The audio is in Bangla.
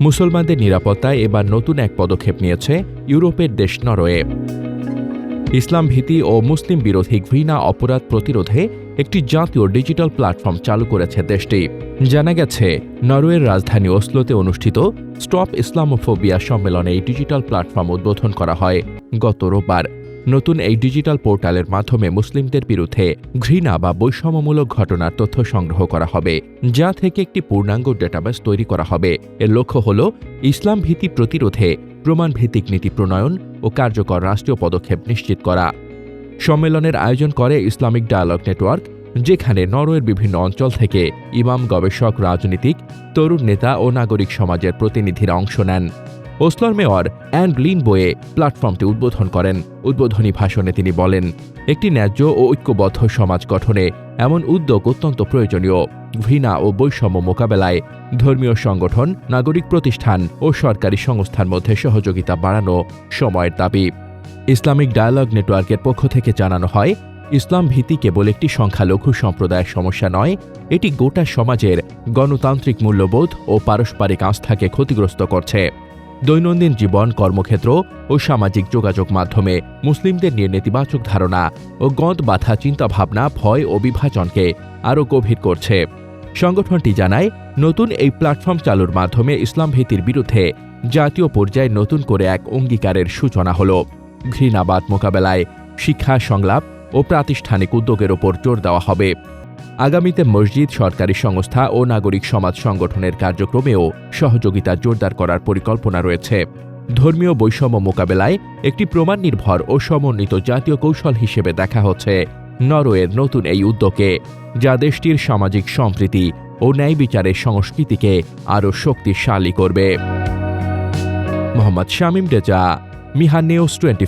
মুসলমানদের নিরাপত্তায় এবার নতুন এক পদক্ষেপ নিয়েছে ইউরোপের দেশ নরওয়ে। ইসলাম ভীতি ও মুসলিম বিরোধী ঘৃণা অপরাধ প্রতিরোধে একটি জাতীয় ডিজিটাল প্ল্যাটফর্ম চালু করেছে দেশটি। জানা গেছে, নরওয়ের রাজধানী ওসলোতে অনুষ্ঠিত স্টপ ইসলামোফোবিয়া সম্মেলনে এই ডিজিটাল প্ল্যাটফর্ম উদ্বোধন করা হয়। গত রোববার নতুন এই ডিজিটাল পোর্টালের মাধ্যমে মুসলিমদের বিরুদ্ধে ঘৃণা বা বৈষম্যমূলক ঘটনার তথ্য সংগ্রহ করা হবে, যা থেকে একটি পূর্ণাঙ্গ ডেটাবেস তৈরি করা হবে। এর লক্ষ্য হল ইসলাম ভীতি প্রতিরোধে প্রমাণ ভিত্তিক নীতি প্রণয়ন ও কার্যকর রাষ্ট্রীয় পদক্ষেপ নিশ্চিত করা। সম্মেলনের আয়োজন করে ইসলামিক ডায়ালগ নেটওয়ার্ক, যেখানে নরওয়ের বিভিন্ন অঞ্চল থেকে ইমাম, গবেষক, রাজনীতিক, তরুণ নেতা ও নাগরিক সমাজের প্রতিনিধিরা অংশ নেন। ওসলার মেয়র অ্যান্ড লিন বয়ে প্ল্যাটফর্মটি উদ্বোধন করেন। উদ্বোধনী ভাষণে তিনি বলেন, একটি ন্যায্য ও ঐক্যবদ্ধ সমাজ গঠনে এমন উদ্যোগ অত্যন্ত প্রয়োজনীয়। ঘৃণা ও বৈষম্য মোকাবেলায় ধর্মীয় সংগঠন, নাগরিক প্রতিষ্ঠান ও সরকারি সংস্থার মধ্যে সহযোগিতা বাড়ানো সময়ের দাবি। ইসলামিক ডায়ালগ নেটওয়ার্কের পক্ষ থেকে জানানো হয়, ইসলাম ভীতি কেবল একটি সংখ্যালঘু সম্প্রদায়ের সমস্যা নয়, এটি গোটা সমাজের গণতান্ত্রিক মূল্যবোধ ও পারস্পরিক আস্থাকে ক্ষতিগ্রস্ত করছে। দৈনন্দিন জীবন, কর্মক্ষেত্র ও সামাজিক যোগাযোগ মাধ্যমে মুসলিমদের নিয়ে নেতিবাচক ধারণা ও গদ বাঁধা চিন্তাভাবনা, ভয় ও বিভাজনকে আরও গভীর করছে। সংগঠনটি জানায়, নতুন এই প্ল্যাটফর্ম চালুর মাধ্যমে ইসলাম ভীতির বিরুদ্ধে জাতীয় পর্যায়ে নতুন করে এক অঙ্গীকারের সূচনা হল। ঘৃণাবাদ মোকাবেলায় শিক্ষা, সংলাপ ও প্রাতিষ্ঠানিক উদ্যোগের ওপর জোর দেওয়া হবে। আগামীতে মসজিদ, সরকারি সংস্থা ও নাগরিক সমাজ সংগঠনের কার্যক্রমেও সহযোগিতা জোরদার করার পরিকল্পনা রয়েছে। ধর্মীয় বৈষম্য মোকাবেলায় একটি প্রমাণ নির্ভর ও সমন্বিত জাতীয় কৌশল হিসেবে দেখা হচ্ছে নরওয়ের নতুন এই উদ্যোগে, যা দেশটির সামাজিক সম্প্রীতি ও ন্যায় বিচারের সংস্কৃতিকে আরও শক্তিশালী করবে। Mohammad Shamim Reza Mihan news twenty